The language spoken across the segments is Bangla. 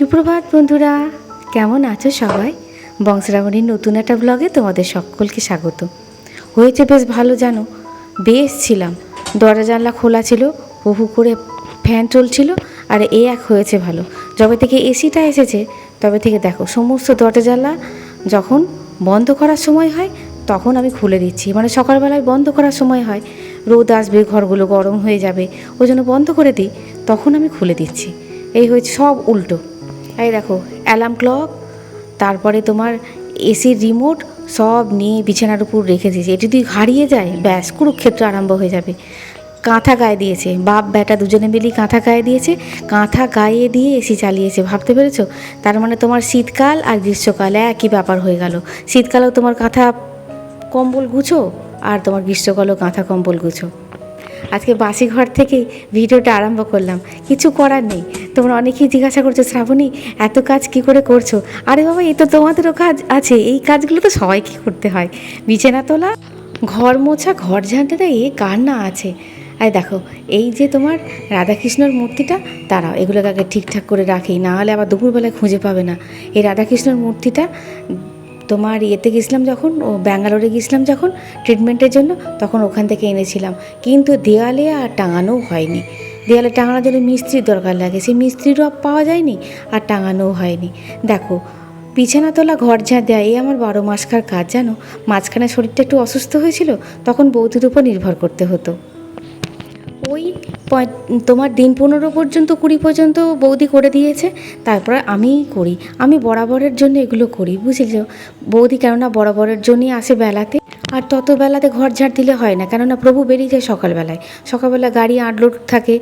সুপ্রভাত বন্ধুরা, কেমন আছো সবাই? বংশরাবণীর নতুন একটা ব্লগে তোমাদের সকলকে স্বাগত। হয়েছে বেশ ভালো, জানো? বেশ ছিলাম। দরজা জানলা খোলা ছিল হু করে ফ্যান চলছিল, আর এ এক হয়েছে ভালো। যবে থেকে এসিটা এসেছে, তবে থেকে দেখো, সমস্ত দরজা জানলা যখন বন্ধ করার সময় হয়, তখন আমি খুলে দিচ্ছি। মানে সকালবেলায় বন্ধ করার সময় হয়, রোদ আসবে, ঘরগুলো গরম হয়ে যাবে, ওই জন্য বন্ধ করে দিই, তখন আমি খুলে দিচ্ছি। এই হয়েছে সব উল্টো। এই দেখো অ্যালার্ম ক্লক তারপরে তোমার এসির রিমোট সব নিয়ে বিছানার উপর রেখে দিয়েছে। এটি যদি হারিয়ে যায়, ব্যাস, কুরুক্ষেত্র আরম্ভ হয়ে যাবে। কাঁথা গায়ে দিয়েছে, বাপ বেটা দুজনে মিলেই কাঁথা গায়ে দিয়েছে, কাঁথা গায়ে দিয়ে এসি চালিয়েছে, ভাবতে পেরেছ? তার মানে তোমার শীতকাল আর গ্রীষ্মকাল একই ব্যাপার হয়ে গেল। শীতকালেও তোমার কাঁথা কম্বল গুছো আর তোমার গ্রীষ্মকালেও কাঁথা কম্বল গুছো। আজকে বাসি ঘর থেকেই ভিডিওটা আরম্ভ করলাম। কিছু করার নেই। তোমরা অনেকেই জিজ্ঞাসা করছ, শ্রাবণী, এত কাজ কি করে করছ? আরে বাবা এই তো তোমাদেরও কাজ আছে। এই কাজগুলো তো সবাইকে করতে হয়। বিছানা তোলা, ঘর মোছা, ঘর ঝাঁটা দেয় এ কার না আছে? আর দেখো, এই যে তোমার রাধাকৃষ্ণর মূর্তিটা তারাও এগুলোকে আগে ঠিকঠাক করে রাখি, না হলে আবার দুপুরবেলায় খুঁজে পাবে না। এই রাধাকৃষ্ণর মূর্তিটা তোমার ইয়েতে গেছিলাম যখন, ও ব্যাঙ্গালোরে গেছিলাম যখন ট্রিটমেন্টের জন্য, তখন ওখান থেকে এনেছিলাম। কিন্তু দেওয়ালে আর টাঙানোও হয়নি। দেওয়ালে টাঙানোর জন্য মিস্ত্রির দরকার লাগে। সেই মিস্ত্রিরও পাওয়া যায়নি আর টাঙানোও হয়নি। দেখো বিছানা তোলা ঘর ঝাড় দেয়, এই আমার বারো মাসকার কাজ জানো? মাঝখানে শরীরটা একটু অসুস্থ হয়েছিল, তখন বৌদির উপর নির্ভর করতে হতো। ওই তোমার দিন পনেরো পর্যন্ত, কুড়ি পর্যন্ত বৌদি করে দিয়েছে, তারপর আমিই করি। আমি বরাবরের জন্য এগুলো করি, বুঝেছ? বৌদি কেননা বরাবরের জন্যই আসে বেলাতে। আর তত বেলাতে ঘর ঝাড় দিলে হয় না। কেননা প্রভু বেরিয়ে যায় সকালবেলায়। সকালবেলা গাড়ি আনলোড থাকে,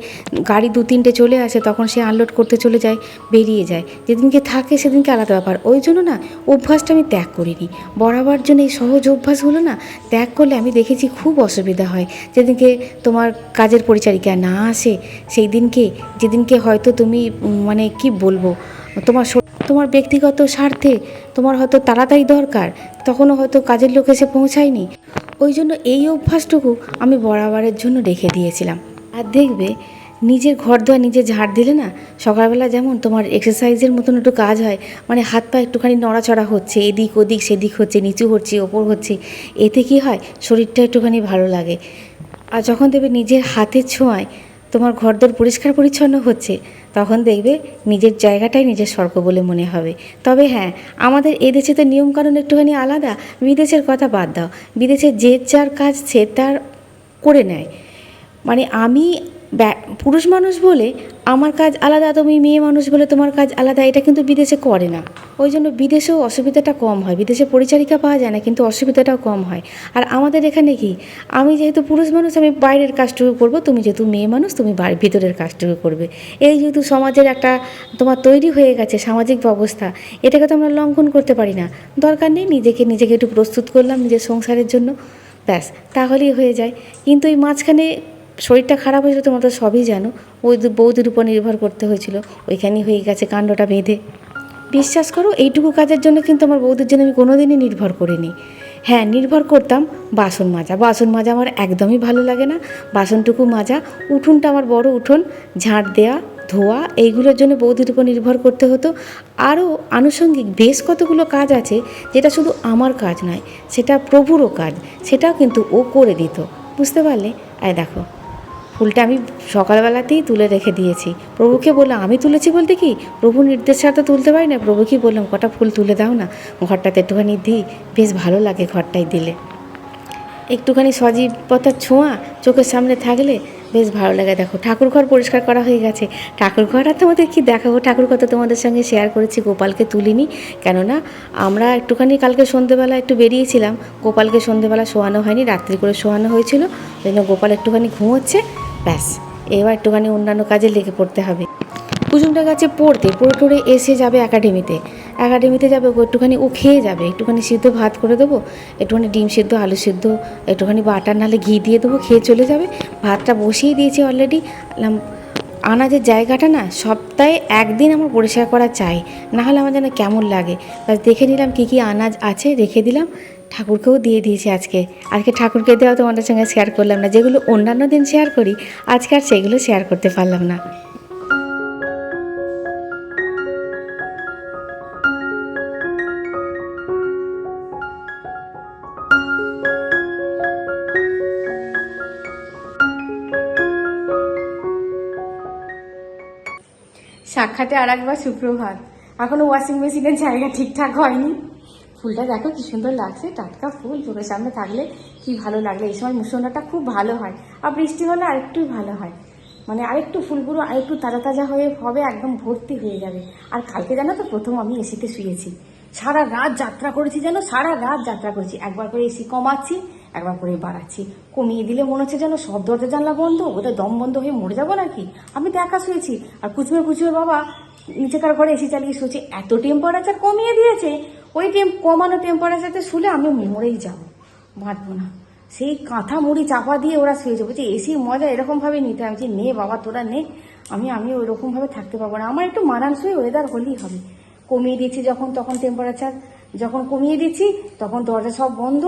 গাড়ি দু তিনটে চলে আসে, তখন সে আনলোড করতে চলে যায়, বেরিয়ে যায়। যেদিনকে থাকে সেদিনকে আলাদা ব্যাপার। ওই জন্য না, অভ্যাসটা আমি ত্যাগ করিনি। বরাবর জন্য এই সহজ অভ্যাসগুলো না, ত্যাগ করলে আমি দেখেছি খুব অসুবিধা হয়। যেদিনকে তোমার কাজের পরিচারিকা না আসে সেই দিনকে যেদিনকে হয়তো তুমি মানে কি বলব তোমার তোমার ব্যক্তিগত স্বার্থে তোমার হয়তো তাড়াতাড়ি দরকার, তখনও হয়তো কাজের লোক এসে পৌঁছায়নি। ওই জন্য এই অভ্যাসটুকু আমি বরাবরের জন্য রেখে দিয়েছিলাম। আর দেখবে, নিজের ঘর দোয়া নিজে ঝাড় দিলে না, সকালবেলা যেমন তোমার এক্সারসাইজের মতন একটু কাজ হয় মানে হাত পা একটুখানি নড়াচড়া হচ্ছে, এদিক ওদিক সেদিক হচ্ছে, নিচু হচ্ছে, ওপর হচ্ছে, এতে কি হয়, শরীরটা একটুখানি ভালো লাগে। আর যখন দেখবে নিজের হাতের ছোঁয়ায় তোমার ঘরদোর পরিষ্কার পরিচ্ছন্ন হচ্ছে তখন দেখবে নিজের জায়গাটাই নিজের স্বর্গ বলে মনে হবে। তবে হ্যাঁ আমাদের এদেশে তো নিয়মকানুন একটুখানি আলাদা। বিদেশের কথা বাদ দাও। বিদেশে যে যার কাজ সে তার করে নেয়। মানে আমি পুরুষ মানুষ বলে আমার কাজ আলাদা, তুমি মেয়ে মানুষ বলে তোমার কাজ আলাদা, এটা কিন্তু বিদেশে করে না। ওই জন্য বিদেশেও অসুবিধাটা কম হয়। বিদেশে পরিচারিকা পাওয়া যায় না, কিন্তু অসুবিধাটাও কম হয়। আর আমাদের এখানে কি, আমি যেহেতু পুরুষ মানুষ, আমি বাইরের কাজটুকু করব, তুমি যেহেতু মেয়ে মানুষ, তুমি ভিতরের কাজটুকু করবে। এই যেহেতু সমাজের একটা তোমার তৈরি হয়ে গেছে, সামাজিক ব্যবস্থা, এটাকে তো আমরা লঙ্ঘন করতে পারি না। দরকার নেই, নিজেকে নিজেকে একটু প্রস্তুত করলাম, নিজের সংসারের জন্য। ব্যাস, তাহলেই হয়ে যায়। কিন্তু এই মাঝখানে শরীরটা খারাপ হয়েছিল তোমরা তো সবই জানো। ওই বৌদির উপর নির্ভর করতে হয়েছিল। ওইখানেই হয়ে গেছে কাণ্ডটা বেঁধে। বিশ্বাস করো, এইটুকু কাজের জন্য কিন্তু আমার বৌদির জন্য আমি কোনোদিনই নির্ভর করিনি। হ্যাঁ নির্ভর করতাম বাসন মাজা। বাসন মাজা আমার একদমই ভালো লাগে না। বাসনটুকু মাজা, উঠোনটা আমার বড় উঠোন, ঝাঁট দেওয়া ধোয়া, এইগুলোর জন্য বৌদির উপর নির্ভর করতে হতো। আরও আনুষঙ্গিক বেশ কতগুলো কাজ আছে, যেটা শুধু আমার কাজ নয়, সেটা প্রভুরও কাজ, সেটাও কিন্তু ও করে দিত। বুঝতে পারলে? আয় দেখো। ফুলটা আমি সকালবেলাতেই তুলে রেখে দিয়েছি। প্রভুকে বললাম, আমি তুলেছি বলতে কি? প্রভু নির্দেশ ছাড়া তো তুলতে পারি না। প্রভুকে বললাম কটা ফুল তুলে দাও না। ঘরটাতে একটুখানি দিই। বেশ ভালো লাগে ঘরটায় দিলে। একটুখানি সজীবতার ছোঁয়া চোখের সামনে থাকলে বেশ ভালো লাগে। দেখো ঠাকুর ঘর পরিষ্কার করা হয়ে গেছে। ঠাকুর ঘর আর তোমাদের কি দেখাবো? ঠাকুর কথা তোমাদের সঙ্গে শেয়ার করেছি, গোপালকে তুলিনি। কেননা, আমরা একটুখানি কালকে সন্ধেবেলা একটু বেরিয়েছিলাম। গোপালকে সন্ধেবেলা শোয়ানো হয়নি, রাত্রি করে শোয়ানো হয়েছিল। ওই জন্য গোপাল একটুখানি ঘুমোচ্ছে। ব্যাস, এবার একটুখানি অন্যান্য কাজে লেগে পড়তে হবে। কুসুমটা গাছে পড়তে, পড়ে টড়ে এসে যাবে একাডেমিতে। একাডেমিতে যাবে একটুখানি ও খেয়ে যাবে। একটুখানি সিদ্ধ ভাত করে দেবো, একটুখানি ডিম সিদ্ধ, আলু সিদ্ধ, একটুখানি বাটার, নাহলে ঘি দিয়ে দেবো, খেয়ে চলে যাবে। ভাতটা বসিয়ে দিয়েছি অলরেডি আনাজের জায়গাটা না সপ্তাহে একদিন আমার পরিষ্কার করা চাই। নাহলে আমার যেন কেমন লাগে। ব্যাস, দেখে নিলাম কী কী আনাজ আছে, রেখে দিলাম। ঠাকুরকেও দিয়ে দিয়েছি আজকে। আজকে ঠাকুরকে দেওয়া তোমাদের সঙ্গে শেয়ার করলাম না। যেগুলো অন্যান্য দিন শেয়ার করি, আজকে আর সেগুলো শেয়ার করতে পারলাম না। সাক্ষাতে আর একবার সুপ্রভাত। এখনও ওয়াশিং মেশিনের জায়গা ঠিকঠাক হয়নি। ফুলটা দেখো কি সুন্দর লাগছে, টাটকা ফুল, চোখের সামনে থাকলে কি ভালো লাগলে। এই সময় মুসন্ডাটা খুব ভালো হয় আর বৃষ্টি হলে আরেকটু ভালো হয়। মানে আরেকটু ফুলগুলো আরেকটু তাজা তাজা হয়ে হবে, একদম ভর্তি হয়ে যাবে। আর কালকে জানো তো প্রথম আমি এসিতে শুয়েছি। সারা রাত যাত্রা করেছি যেন সারা রাত যাত্রা করেছি। একবার করে এসি কমাচ্ছি, একবার করে বাড়াচ্ছি। কমিয়ে দিলে মনে হচ্ছে যেন সব দরজা জানলা বন্ধ ওটা দম বন্ধ হয়ে মরে যাব নাকি? আমি তো একা শুয়েছি। আর কুচমে কুচমে বাবা নিচেকার ঘরে এসি চালিয়ে শুয়েছি। এত টেম্পারেচার কমিয়ে দিয়েছে। ওই টেম কমানো টেম্পারেচারতে শুলে আমি মরেই যাব। বাঁচবো না। সেই কাঁথা মুড়ি চাপা দিয়ে ওরা শুয়ে শুয়েছে বলছে এসির মজা এরকমভাবে নিতে আমি বলছি, নে বাবা তোরা নে। আমি আমি ওই রকমভাবে থাকতে পারব না। আমার একটু মানানসই ওয়েদার হলেই হবে। কমিয়ে দিচ্ছি যখন তখন টেম্পারেচার যখন কমিয়ে দিচ্ছি তখন দরজা সব বন্ধ।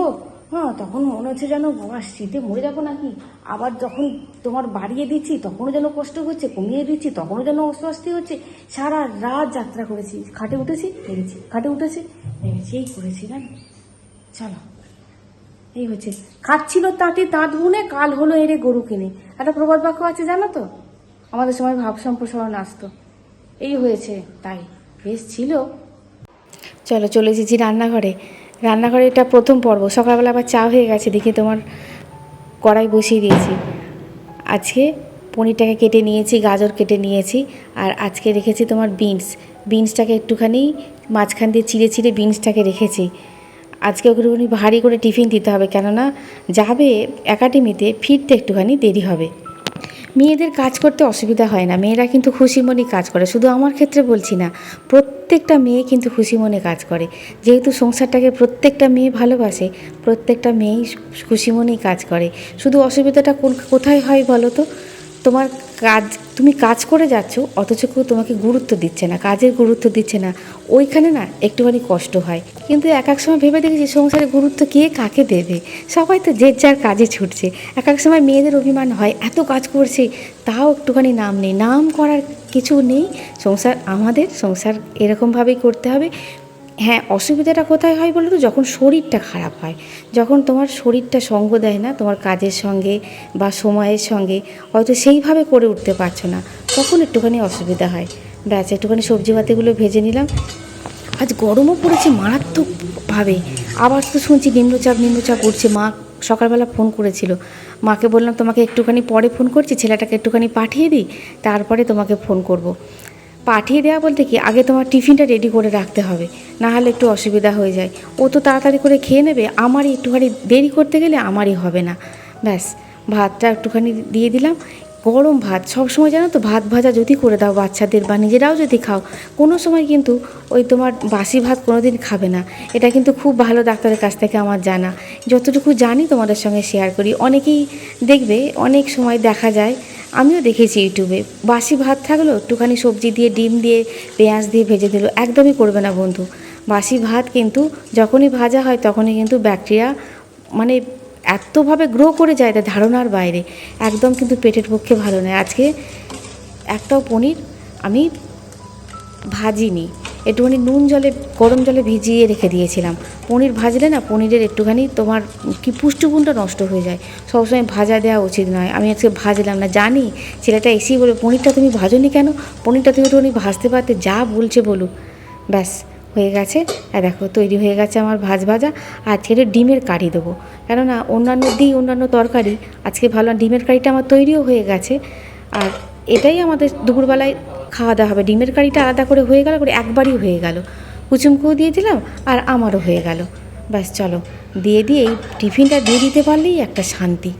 হ্যাঁ তখন মনে হচ্ছে যেন বাবা শীতে মরে যাব নাকি? আবার যখন তোমার বাড়িয়ে দিচ্ছি তখনও যেন কষ্ট হচ্ছে। কমিয়ে দিচ্ছি তখনও যেন অস্বস্তি হচ্ছে। সারা রাত যাত্রা করেছি। খাটে উঠেছি নেমেছি খাটে উঠেছি। নেমেছি এই করেছি জানো চলো। এই হচ্ছে। খাচ্ছিল তাঁতে, তাঁত বুনে, কাল হলো এরে গরু কিনে। একটা প্রবাদ বাক্য আছে, জানো তো? আমাদের সময় ভাব সম্প্রসারণ আসতো। এই হয়েছে, তাই। বেশ ছিল। চলো, চলে এসেছি রান্নাঘরে। রান্নাঘরে এটা প্রথম পর্ব। সকালবেলা আবার চা হয়ে গেছে, দেখি তোমার কড়াই বসিয়ে দিয়েছি। আজকে পনিরটাকে কেটে নিয়েছি, গাজর কেটে নিয়েছি, আর আজকে রেখেছি তোমার বিনস। বিনসটাকে একটুখানি মাঝখান দিয়ে চিড়ে চিড়ে বিনসটাকে রেখেছি। আজকে ওকে একটুখানি ভারী করে টিফিন দিতে হবে কেননা, যাবে একাডেমিতে ফিরতে একটুখানি দেরি হবে। মেয়েদের কাজ করতে অসুবিধা হয় না, মেয়েরা কিন্তু খুশি মনে কাজ করে। শুধু আমার ক্ষেত্রে বলছি না, প্রত্যেকটা মেয়ে কিন্তু খুশি মনে কাজ করে। যেহেতু সংসারটাকে প্রত্যেকটা মেয়ে ভালোবাসে, প্রত্যেকটা মেয়েই খুশি মনেই কাজ করে। শুধু অসুবিধাটা কোন, কোথায় হয় বলো তো? তোমার কাজ, তুমি কাজ করে যাচ্ছ, অথচ কেউ তোমাকে গুরুত্ব দিচ্ছে না, কাজের গুরুত্ব দিচ্ছে না। ওইখানে না একটুখানি কষ্ট হয়। কিন্তু এক এক সময় ভেবে দেখেছি সংসারে গুরুত্ব কে কাকে দেবে? সবাই তো যে যার কাজে ছুটছে। এক এক সময় মেয়েদের অভিমান হয়, এত কাজ করছে, তাও একটুখানি নাম নেই। নাম করার কিছু নেই। সংসার আমাদের, সংসার এরকমভাবেই করতে হবে। হ্যাঁ অসুবিধাটা কোথায় হয় বলো তো যখন শরীরটা খারাপ হয়। যখন তোমার শরীরটা সঙ্গ দেয় না, তোমার কাজের সঙ্গে বা সময়ের সঙ্গে, হয়তো সেইভাবে করে উঠতে পারছ না, তখন একটুখানি অসুবিধা হয়। ব্যাস, একটুখানি সবজি পাতিগুলো ভেজে নিলাম। আজ গরমও পড়েছে মারাত্মকভাবে। আবার তো শুনছি নিম্নচাপ নিম্নচাপ উঠছে। মা সকালবেলা ফোন করেছিল। মাকে বললাম, তোমাকে একটুখানি পরে ফোন করছি, ছেলেটাকে একটুখানি পাঠিয়ে দিই, তারপরে তোমাকে ফোন করব। পাঠিয়ে দেওয়া বলতে কি, আগে তোমার টিফিনটা রেডি করে রাখতে হবে না হলে একটু অসুবিধা হয়ে যায়। ও তো তাড়াতাড়ি করে খেয়ে নেবে, আমারই একটুখানি দেরি করতে গেলে আমারই হবে না। ব্যাস, ভাতটা একটুখানি দিয়ে দিলাম গরম ভাত, সব সময় জানো তো ভাত ভাজা যদি করে দাও বাচ্চাদের বা নিজেরাও যদি খাও, কোনো সময় কিন্তু ওই তোমার বাসি ভাত কোনো দিন খাবে না। এটা কিন্তু খুব ভালো ডাক্তারের কাছ থেকে আমার জানা। যতটুকু জানি তোমাদের সঙ্গে শেয়ার করি, অনেকেই দেখবে, অনেক সময় দেখা যায়, আমিও দেখেছি ইউটিউবে, বাসি ভাত থাকল, একটুখানি সবজি দিয়ে, ডিম দিয়ে, পেঁয়াজ দিয়ে ভেজে দিল, একদমই করবে না বন্ধু। বাসি ভাত কিন্তু যখনই ভাজা হয় তখনই কিন্তু ব্যাকটেরিয়া মানে এতভাবে গ্রো করে যায় তা ধারণার বাইরে। একদম কিন্তু পেটের পক্ষে ভালো নয়। আজকে একটাও পনির আমি ভাজিনি। একটুখানি নুন জলে, গরম জলে ভিজিয়ে রেখে দিয়েছিলাম। পনির ভাজলে না পনিরের একটুখানি তোমার কি পুষ্টিগুণটা নষ্ট হয়ে যায়। সবসময় ভাজা দেওয়া উচিত নয়। আমি আজকে ভাজলাম না। জানি ছেলেটা এসেই বলে, পনিরটা তুমি ভাজনি কেন? পনিরটা তুমি একটুখানি ভাজতে পারতে, যা বলছে বলুক। ব্যাস। হয়ে গেছে। আর দেখো, তৈরি হয়ে গেছে আমার ভাজ ভাজা। আর ছেলে ডিমের কারি দেবো। কেননা অন্যান্য দিই, অন্যান্য তরকারি, আজকে ভালো ডিমের কারিটা আমার তৈরিও হয়ে গেছে। আর এটাই আমাদের দুপুরবেলায় খাওয়া দাওয়া হবে। ডিমের কারিটা আলাদা করে হয়ে গেল, করে একবারই হয়ে গেল। কুচুমকেও দিয়ে দিলাম, আর আমারও হয়ে গেল। ব্যাস, চলো। দিয়ে দিয়ে এই টিফিনটা দিয়ে দিতে পারলেই একটা শান্তি।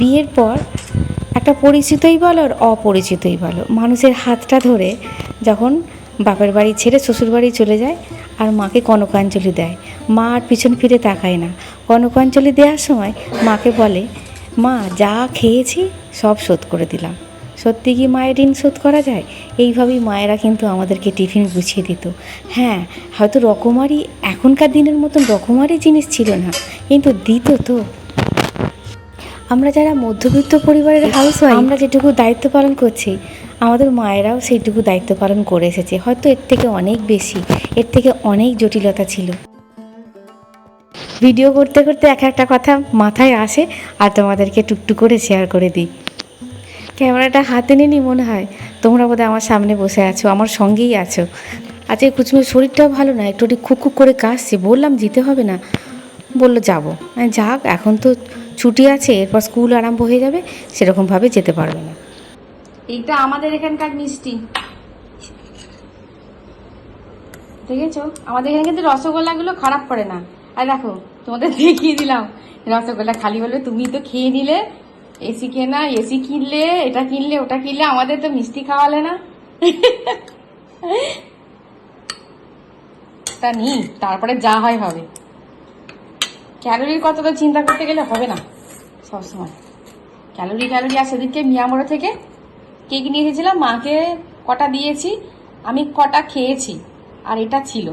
বিয়ের পর একটা পরিচিতই বলো আর অপরিচিতই বলো। মানুষের হাতটা ধরে যখন বাপের বাড়ি ছেড়ে শ্বশুর বাড়ি চলে যায় আর মাকে কনকাঞ্জলি দেয়। মা আর পিছন ফিরে তাকায় না। কনকাঞ্জলি দেওয়ার সময় মাকে বলে, মা, যা খেয়েছি সব শোধ করে দিলাম। সত্যি কি মায়ের ঋণ শোধ করা যায়? এইভাবেই মায়েরা কিন্তু আমাদেরকে টিফিন গুছিয়ে দিত। হ্যাঁ হয়তো রকমারি, এখনকার দিনের মতন রকমারি জিনিস ছিল না, কিন্তু দিত তো। আমরা যারা মধ্যবিত্ত পরিবারের হাউস আমরা যেটুকু দায়িত্ব পালন করছি আমাদের মায়েরাও সেইটুকু দায়িত্ব পালন করে এসেছে। হয়তো এর থেকে অনেক বেশি এর থেকে অনেক জটিলতা ছিল। ভিডিও করতে করতে এক একটা কথা মাথায় আসে আর তোমাদেরকে টুকটুক করে শেয়ার করে দিই। ক্যামেরাটা হাতে নিয়ে নিনি মনে হয় তোমরা বোধহয় আমার সামনে বসে আছো আমার সঙ্গেই আছো। আজকে কুচুমের শরীরটাও ভালো না একটু খুব খুব করে কাশছে বললাম যেতে হবে না। বলল যাব। যাক এখন তো ছুটি আছে, এরপর স্কুল আরম্ভ হয়ে যাবে, সেরকমভাবে যেতে পারবে না। এইটা আমাদের এখানকার মিষ্টি। দেখেছ? আমাদের এখানে কিন্তু রসগোল্লাগুলো খারাপ করে না। আর দেখো, তোমাদের দেখিয়ে দিলাম। রসগোল্লা খালি বলবে তুমি তো খেয়ে নিলে, এসি কেনা, এসি কিনলে, এটা কিনলে, ওটা কিনলে, আমাদের তো মিষ্টি খাওয়ালে না। তা নি তারপরে যা হয় হবে। ক্যালোরির কথা তো চিন্তা করতে গেলে হবে না, সবসময়। ক্যালোরি ক্যালোরি, আর সেদিনকে মিয়ামোড়ো থেকে কেক নিয়ে এসেছিলাম, মাকে কটা দিয়েছি, আমি কটা খেয়েছি, আর এটা ছিল।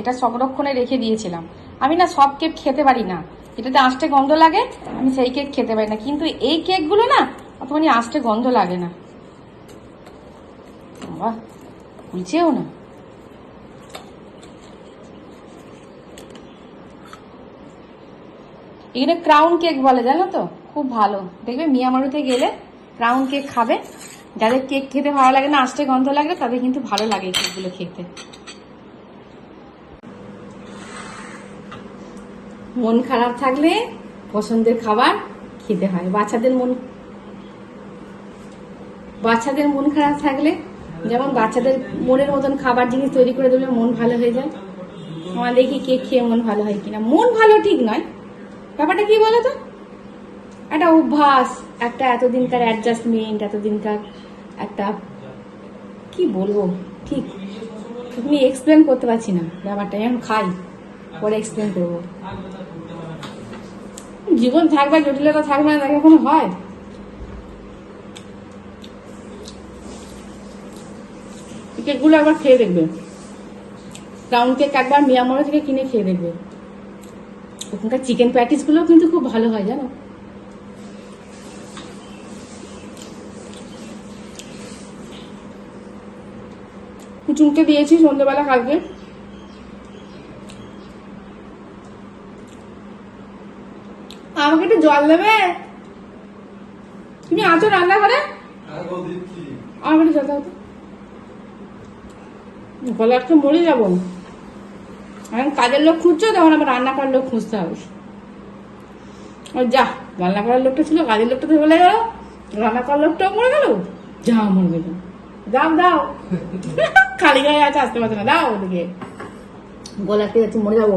এটা সংরক্ষণে রেখে দিয়েছিলাম। আমি না সব কেক খেতে পারি না। এটাতে আঁশটে গন্ধ লাগে, আমি সেই কেক খেতে পারি না। কিন্তু এই কেকগুলো না অতখানি আঁশটে গন্ধ লাগে না। বাবা বুঝছেও না। এখানে ক্রাউন কেক বলে, জানো তো? খুব ভালো। দেখবে মিয়ামারুতে গেলে ক্রাউন কেক খাবে। যাদের কেক খেতে ভালো লাগে না আস্তে গন্ধ লাগে তাদের কিন্তু ভালো লাগে কেকগুলো খেতে। মন খারাপ থাকলে পছন্দের খাবার খেতে হয়। বাচ্চাদের মন বাচ্চাদের মন খারাপ থাকলে যেমন বাচ্চাদের মনের মতন খাবার জিনিস তৈরি করে দিলে মন ভালো হয়ে যায়। আমার দেখি কেক খেয়ে মন ভালো হয় কিনা। মন ভালো ঠিক নয়। ব্যাপারটা কি বলো তো একটা অভ্যাস, একটা এতদিনকার অ্যাডজাস্টমেন্ট এতদিনকার একটা, কি বলব? ঠিক তুমি এক্সপ্লেন করতে পারছি না ব্যাপারটা এখন খাই, পরে এক্সপ্লেন করব। জীবন থাকবে, জটিলতা থাকবে না তাকে কোনো হয়? কেকগুলো একবার খেয়ে দেখবে। রাউন্ড কেক একবার মিয়ামোড়ো থেকে কিনে খেয়ে দেখবে। ওখানকার চিকেন প্যাটিসগুলো কিন্তু খুব ভালো হয় জানো? কুচুমকে দিয়েছি সন্ধ্যেবেলা কালকে। আমাকে একটু জল দেবে? তুমি আছো রান্না করে আমাকে জল দাও তো। গলা একটু মরে যাব। এখন কাজের লোক খুঁজছো তখন আমার রান্না করার লোক খুঁজতে হবে। ওই যা রান্না করার লোকটা ছিল কাজের লোকটা তো বলে গেল। রান্না করার লোকটাও মরে গেল যা মরে গেল। দাও দাও খালি গায়ে আছে আসতে পারছে না। দাও ওদিকে। গলা একটু যাচ্ছে মরে যাব।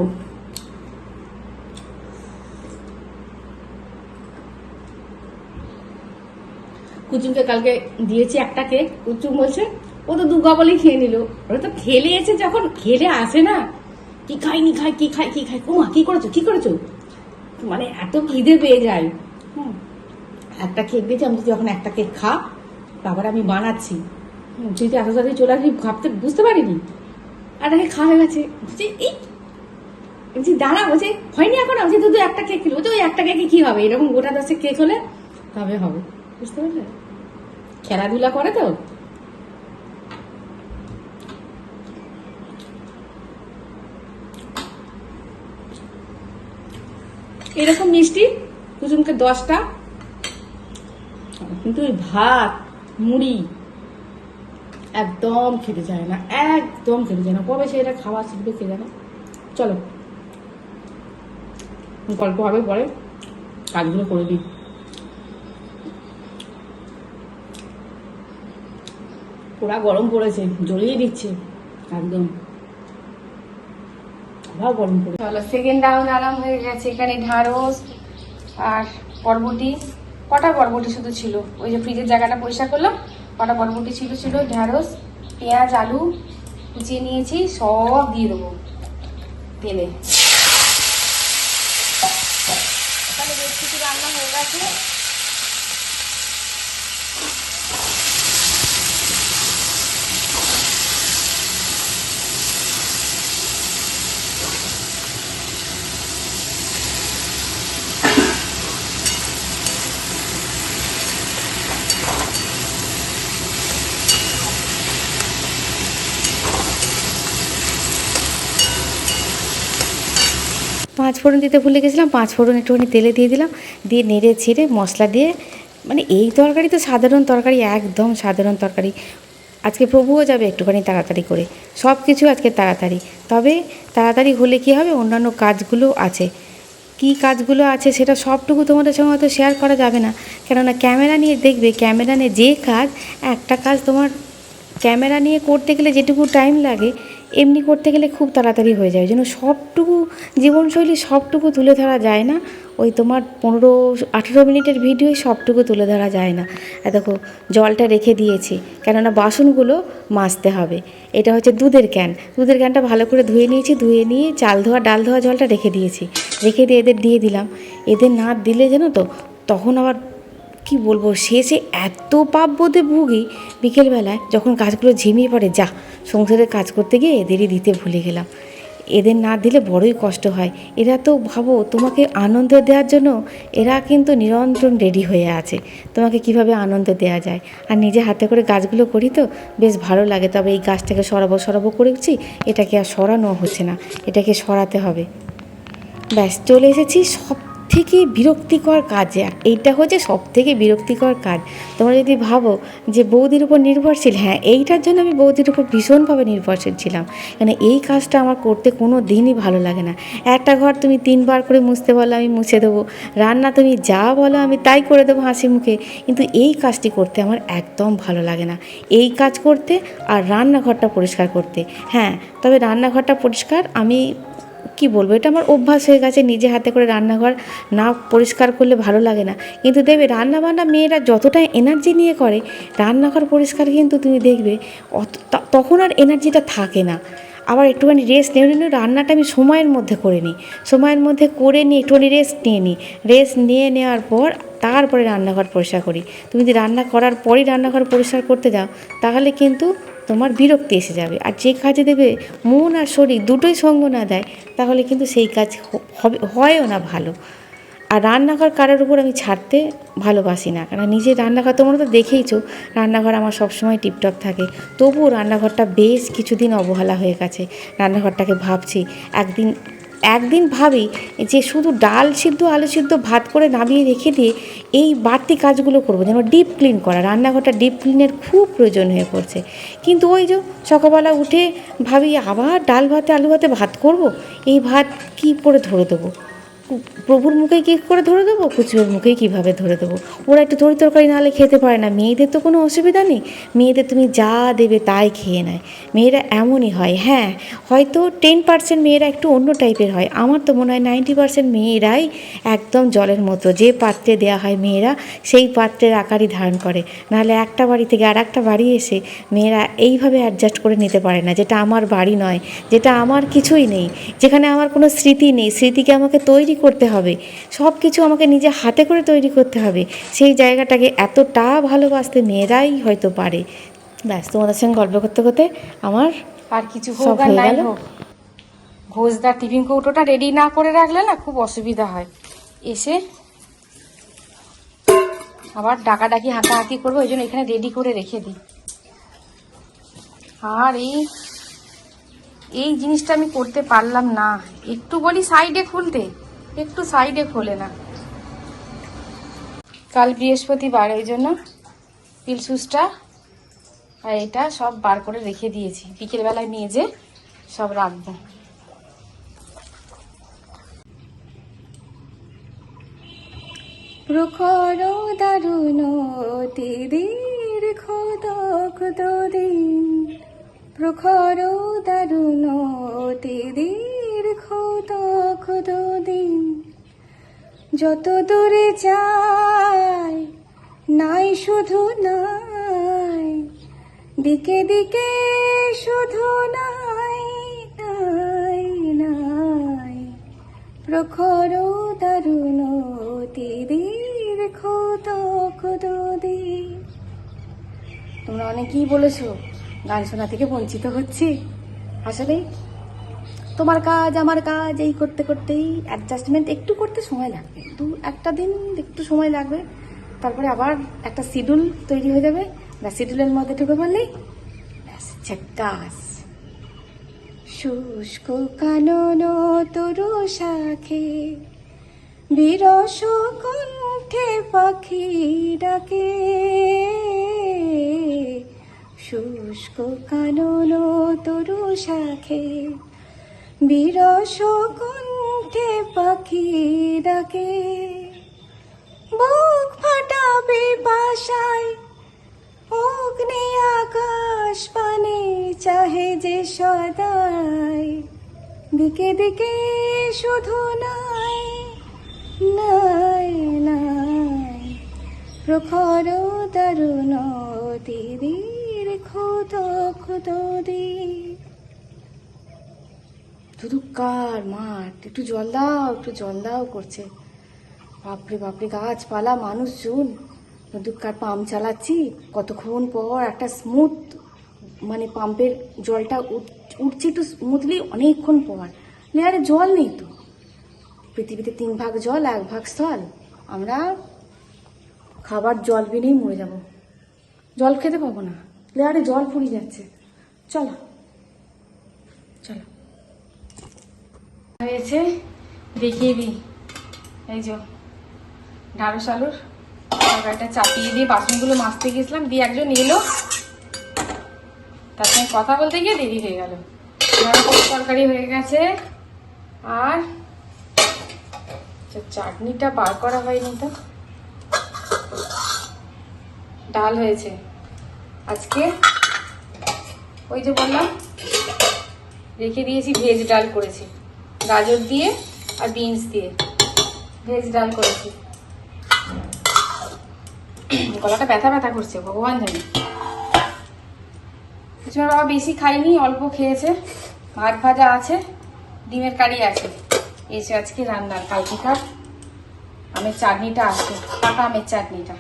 কুচুমকে কালকে দিয়েছি একটা কেক। কুচুম বলছে ও তো দুর্গা বলেই খেয়ে নিল। ওরা তো খেলে এসে যখন খেলে আসে না। কি খাইনি খাই, কি খাই কি খাই? ওমা, কি করেছ কি করেছ? মানে এত খিদে পেয়ে যায়। হুম। একটা কেক দিয়েছি, আমি যখন একটা কেক খা, তারপর আমি বানাচ্ছি। তুই তো এত তাড়াতাড়ি চলে আসবি ভাবতে, বুঝতে পারিনি। আর তাকে খাওয়া হয়ে গেছে। বলছি বলছি, দাঁড়া, বলছে, হয়নি এখন। আমি শুধু একটা কেক বলছে, ওই একটা কেকে কি হবে? এরকম গোটা দশেক কেক হলে, তবে হবে। বুঝতে পারলে? খেলাধুলা করে তো? এরকম মিষ্টি? কুসুমকে দশটা। কিন্তু ওই ভাত, মুড়ি একদম খেতে চায় না, একদম খেতে চায় না। কবে সে এটা খাওয়া শিখবে কে জানে? চলো। গল্প হবে পরে। কাজগুলো করে দিই। পুরা গরম পড়েছে জ্বলিয়ে দিচ্ছে, একদম। আবার গরম করে। চলো সেকেন্ড রাউন্ড আরাম হয়ে গেছে। এখানে ঢাঁড়স আর বরবটি। কটা বরবটি শুধু ছিল? ওই যে ফ্রিজের জায়গাটা পরিষ্কার করলাম। কটা বরবটি ছিল ছিল ঢ্যাঁড়স পেঁয়াজ, আলু কুচিয়ে নিয়েছি, সব দিয়ে দেবো। তেলে তাহলে বেশ কিছু রান্না হয়ে গেছে ফোড়ন দিতে ভুলে গেছিলাম পাঁচ ফোড়ন একটুখানি তেলে দিয়ে দিলাম, দিয়ে নেড়ে ছেড়ে মশলা দিয়ে মানে এই তরকারি তো সাধারণ তরকারি, একদম সাধারণ তরকারি। আজকে প্রভুও যাবে একটুখানি তাড়াতাড়ি করে সব কিছু আজকে তাড়াতাড়ি। তবে তাড়াতাড়ি হলে কী হবে, অন্যান্য কাজগুলো আছে। কী কাজগুলো আছে সেটা সবটুকু তোমাদের সঙ্গে হয়তো শেয়ার করা যাবে না। কেননা ক্যামেরা নিয়ে দেখবে, ক্যামেরা নিয়ে যে কাজ, একটা কাজ তোমার ক্যামেরা নিয়ে করতে গেলে যেটুকু টাইম লাগে এমনি করতে গেলে খুব তাড়াতাড়ি হয়ে যায়, ওই জন্য সবটুকু জীবনশৈলী সবটুকু তুলে ধরা যায় না। ওই তোমার পনেরো, আঠেরো মিনিটের ভিডিওই সবটুকু তুলে ধরা যায় না। আর দেখো, জলটা রেখে দিয়েছি, কেননা বাসনগুলো মাজতে হবে। এটা হচ্ছে দুধের ক্যান। দুধের ক্যানটা ভালো করে ধুয়ে নিয়েছি, ধুয়ে নিয়ে চাল ধোয়া, ডাল ধোয়া জলটা রেখে দিয়েছি। রেখে দিয়ে এদের দিয়ে দিলাম। এদের না দিলে জানো তো, তখন আবার কি বলব শেষে এত পাপ বোধে ভুগি বিকেলবেলায়, যখন গাছগুলো ঝিমিয়ে পড়ে, যা সংসারের কাজ করতে গিয়ে এদেরই দিতে ভুলে গেলাম। এদের না দিলে বড়ই কষ্ট হয়। এরা তো ভাবো, তোমাকে আনন্দ দেওয়ার জন্য এরা কিন্তু নিরন্তর রেডি হয়ে আছে। তোমাকে কীভাবে আনন্দ দেওয়া যায়? আর নিজে হাতে করে গাছগুলো করি তো বেশ ভালো লাগে। তবে এই গাছটাকে সরাবো সরাবো করেছি, এটাকে আর সরানো হচ্ছে না। এটাকে সরাতে হবে। ব্যাস, চলে এসেছি সব থেকে বিরক্তিকর কাজ এইটা হচ্ছে সব থেকে বিরক্তিকর কাজ। তোমরা যদি ভাবো যে বৌদির উপর নির্ভরশীল হ্যাঁ এইটার জন্য আমি বৌদির উপর ভীষণভাবে নির্ভরশীল ছিলাম। কেন এই কাজটা আমার করতে কোনো দিনই ভালো লাগে না। একটা ঘর তুমি তিনবার করে মুছতে বলো, আমি মুছে দেবো। রান্না তুমি যা বলো, আমি তাই করে দেবো হাসি মুখে। কিন্তু এই কাজটি করতে আমার একদম ভালো লাগে না। এই কাজ করতে আর রান্নাঘরটা পরিষ্কার করতে। হ্যাঁ তবে রান্নাঘরটা পরিষ্কার আমি কি বলব? এটা আমার অভ্যাস হয়ে গেছে নিজে হাতে করে রান্নাঘর না পরিষ্কার করলে ভালো লাগে না। কিন্তু দেখবে রান্না বান্না মেয়েরা যতটা এনার্জি নিয়ে করে, রান্নাঘর পরিষ্কার কিন্তু তুমি দেখবে, অত তখন আর এনার্জিটা থাকে না। আবার একটুখানি রেস্ট নিয়ে নিয়ে রান্নাটা আমি সময়ের মধ্যে করে নিই। সময়ের মধ্যে করে নিই একটুখানি রেস্ট নিয়ে নিই। রেস্ট নিয়ে নেওয়ার পর তারপরে রান্নাঘর পরিষ্কার করি। তুমি যদি রান্না করার পরই রান্নাঘর পরিষ্কার করতে যাও, তাহলে কিন্তু তোমার বিরক্তি এসে যাবে। আর যে কাজে দেবে মন আর শরীর দুটোই সঙ্গ না দেয়, তাহলে কিন্তু সেই কাজ হবে, হয়ও না ভালো। আর রান্নাঘর কারোর উপর আমি ছাড়তে ভালোবাসি না। কারণ নিজের রান্নাঘর তোমরা তো দেখেইছো, রান্নাঘর আমার সবসময় টিপটপ থাকে। তবুও রান্নাঘরটা বেশ কিছুদিন অবহেলা হয়ে গেছে। রান্নাঘরটাকে ভাবছি একদিন একদিন ভাবি যে শুধু ডাল সিদ্ধ, আলু সিদ্ধ ভাত করে নামিয়ে রেখে দিয়ে এই বাড়তি কাজগুলো করব যেমন ডিপ ক্লিন করা। রান্নাঘরটা ডিপ ক্লিনের খুব প্রয়োজন হয়ে পড়ছে। কিন্তু ওই যে সকালবেলা উঠে ভাবি আবার ডাল ভাতে, আলু ভাতে ভাত করব? এই ভাত কি করে ধরে দেবো? প্রভুর মুখে কী করে ধরে দেবো? কুচুরের মুখেই কীভাবে ধরে দেবো? ওরা একটু তরি তরকারি নাহলে খেতে পারে না। মেয়েদের তো কোনো অসুবিধা নেই। মেয়েদের তুমি যা দেবে তাই খেয়ে নেয়। মেয়েরা এমনই হয় হ্যাঁ। হয়তো টেন পার্সেন্ট মেয়েরা একটু অন্য টাইপের হয়। আমার তো মনে হয় নাইনটি পার্সেন্ট মেয়েরাই একদম জলের মতো। যে পাত্রে দেওয়া হয় মেয়েরা, সেই পাত্রের আকারই ধারণ করে। নাহলে একটা বাড়ি থেকে আর একটা বাড়ি এসে মেয়েরা এইভাবে অ্যাডজাস্ট করে নিতে পারে না, যেটা আমার বাড়ি নয়, যেটা আমার কিছুই নেই, যেখানে আমার কোনো স্মৃতি নেই। স্মৃতিকে আমাকে তৈরি করতে হবে। সব কিছু আমাকে নিজে হাতে করে তৈরি করতে হবে। সেই জায়গাটাকে এতটা ভালোবাসতে মেয়েরাই হয়তো পারে। ব্যাস তোমাদের সঙ্গে গল্প করতে করতে আমার আর কিছু সব হোক আর নাই গেল? হোক। ঘোষদার টিফিন কৌটোটা রেডি না করে রাখলে না খুব অসুবিধা হয়। এসে আবার ডাকাডাকি হাঁকাহাঁকি করব ওই জন্য এখানে রেডি করে রেখে দিই। আর এই এই জিনিসটা আমি করতে পারলাম না। একটু বলি সাইডে খুলতে। একটু সাইডে খোলে না। কাল বৃহস্পতিবার ওই জন্য পিলসুসটা আর এটা সব বার করে রেখে দিয়েছি। বিকেলবেলায় মেজে সব রাখব। প্রখর দারুণ দিন প্রখর দারুণ দীর্ঘ দগ্ধ দিন যত দূরে যায়, নাই শুধু নাই, দিকে দিকে শুধু নাই নাই নাই। প্রখর দারুণ দীর্ঘ দগ্ধদি তোমরা অনেকেই বলেছ, গান শোনা থেকে বঞ্চিত হচ্ছি। আসলে তোমার কাজ, আমার কাজ, এই করতে করতেই অ্যাডজাস্টমেন্ট একটু করতে সময় লাগবে। দু একটা দিন একটু সময় লাগবে, তারপরে আবার একটা শিডিউল তৈরি হয়ে যাবে। বা শিডিউলের মধ্যে ঢুকে পড়লেই ব্যাস শুষ্ক কানন তরু শাখে, বিরস কণ্ঠে পাখি ডাকে। শুষ্ক কানন তরু শাখে বিরস কণ্ঠে পাখি ডাকে, বুক ফাটাবে বাসায়, অগ্নি আকাশ পানে চাহে যে সদাই দিকে দিকে শুধু নাই নাই নাই, প্রখর দারুণ দিদির খুদ খুদ দ্বীপ ধুধুক্কার মাঠ একটু জল দাও, একটু জল দাও করছে। বাপরে বাপরে, গাছপালা, মানুষজন। ধুধুক্কার পাম্প চালাচ্ছি। কতক্ষণ পর একটা স্মুথ মানে পাম্পের জলটা উঠ- উঠছে একটু স্মুথলি অনেকক্ষণ পর। লেয়ারে জল নেই তো। পৃথিবীতে তিন ভাগ জল, এক ভাগ স্থল। আমরা খাবার জল বিনেই মরে যাব। জল খেতে পাবো না। লেয়ারে জল ফুরিয়ে যাচ্ছে। চলো। হয়েছে। দেখিয়ে দিই। এই যে ঢাড়স আলুর তরকারিটা চাপিয়ে দিয়ে বাসনগুলো মাজতে গেছিলাম, দিয়ে একজন এলো। তার সঙ্গে কথা বলতে গিয়ে দেরি হয়ে গেল। তরকারি হয়ে গেছে। আর চাটনিটা বার করা হয়নি তো। ডাল হয়েছে। আজকে ওই যে বললাম, রেখে দিয়েছি ভেজ ডাল করেছি। গাজর দিয়ে আর বিনস দিয়ে। ভেজ ডাল করেছি। গলাটা ব্যথা ব্যথা করছে, ভগবান জানে। কিছু বাবা বেশি খাইনি, অল্প খেয়েছে। ভাত ভাজা আছে, ডিমের কারি আছে। এসে আজকে রান্নার কালকেকার আমের চাটনিটা আছে, পাকা আমের চাটনিটা।